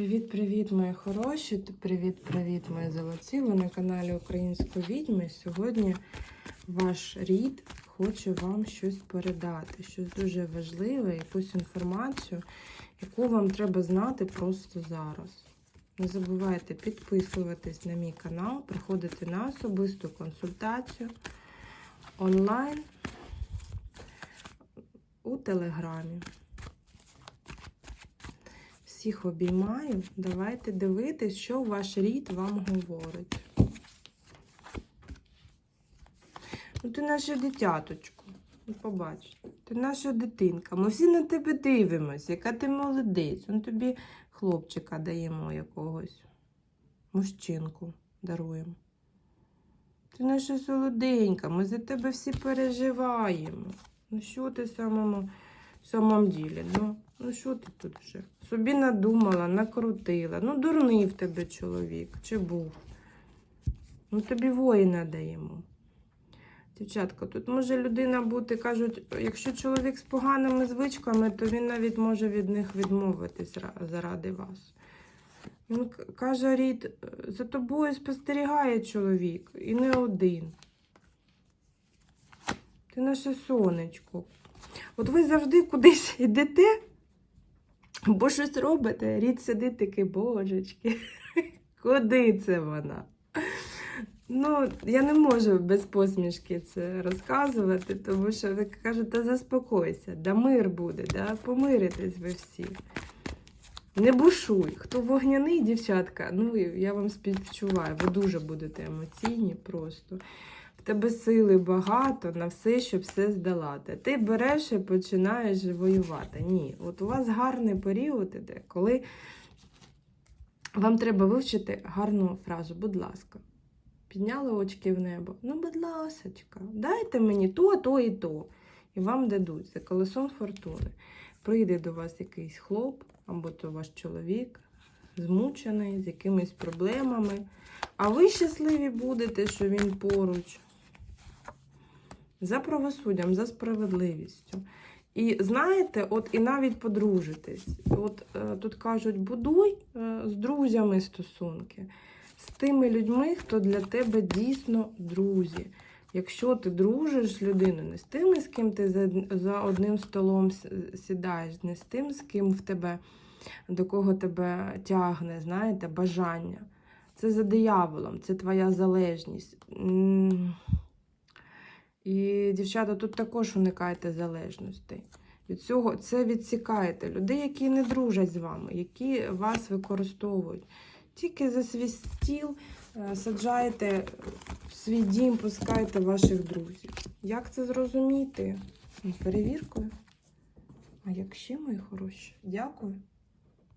Привіт-привіт, мої хороші! Привіт-привіт, мої золоті! Ви на каналі Української відьми. Сьогодні ваш рід хоче вам щось передати, щось дуже важливе, якусь інформацію, яку вам треба знати просто зараз. Не забувайте підписуватись на мій канал, приходити на особисту консультацію онлайн у Телеграмі. Всіх обіймаю. Давайте дивитись, що ваш рід вам говорить. Ну, ти наша дитяточко. Ну, побач. Ти наша дитинка. Ми всі на тебе дивимося, яка ти молодець. Он тобі хлопчика даємо якогось. Мужчинку даруємо. Ти наша солоденька, ми за тебе всі переживаємо. Ну що ти самому, в самому ділі? Ну, ну що ти тут вже? Собі надумала, накрутила. Ну, дурний в тебе чоловік, чи був. Ну, тобі воїна даємо. Дівчатка, тут може людина бути, кажуть, якщо чоловік з поганими звичками, то він навіть може від них відмовитись заради вас. Він каже, Рід, за тобою спостерігає чоловік і не один. Ти наше сонечко. От ви завжди кудись йдете, бо щось робите, рід сидить такий, божечки. Куди це вона? Ну, я не можу без посмішки це розказувати, тому що ви кажете, заспокойся, да мир буде, да помиритесь ви всі. Не бушуй. Хто вогняний, дівчатка, ну я вам співчуваю, ви дуже будете емоційні просто. В тебе сили багато на все, щоб все здолати. Ти береш і починаєш воювати. Ні, от у вас гарний період іде, коли вам треба вивчити гарну фразу, будь ласка. Підняли очки в небо. Ну, будь ласочка, дайте мені то, то і то. І вам дадуть за колесом фортуни. Прийде до вас якийсь хлоп, або то ваш чоловік, змучений, з якимись проблемами. А ви щасливі будете, що він поруч. За правосуддям, за справедливістю. І знаєте, от і навіть подружитись. От е, тут кажуть, будуй е, з друзями стосунки, з тими людьми, хто для тебе дійсно друзі. Якщо ти дружиш з людиною, не з тими, з ким ти за, одним столом сідаєш, не з тим, з ким в тебе, до кого тебе тягне, знаєте, бажання. Це за дияволом, це твоя залежність. І, дівчата, тут також уникайте залежностей. Від цього це відсікаєте людей, які не дружать з вами, які вас використовують. Тільки за свій стіл е, саджаєте в свій дім, пускаєте ваших друзів. Як це зрозуміти? Перевіркою. А як ще, мої хороші? Дякую.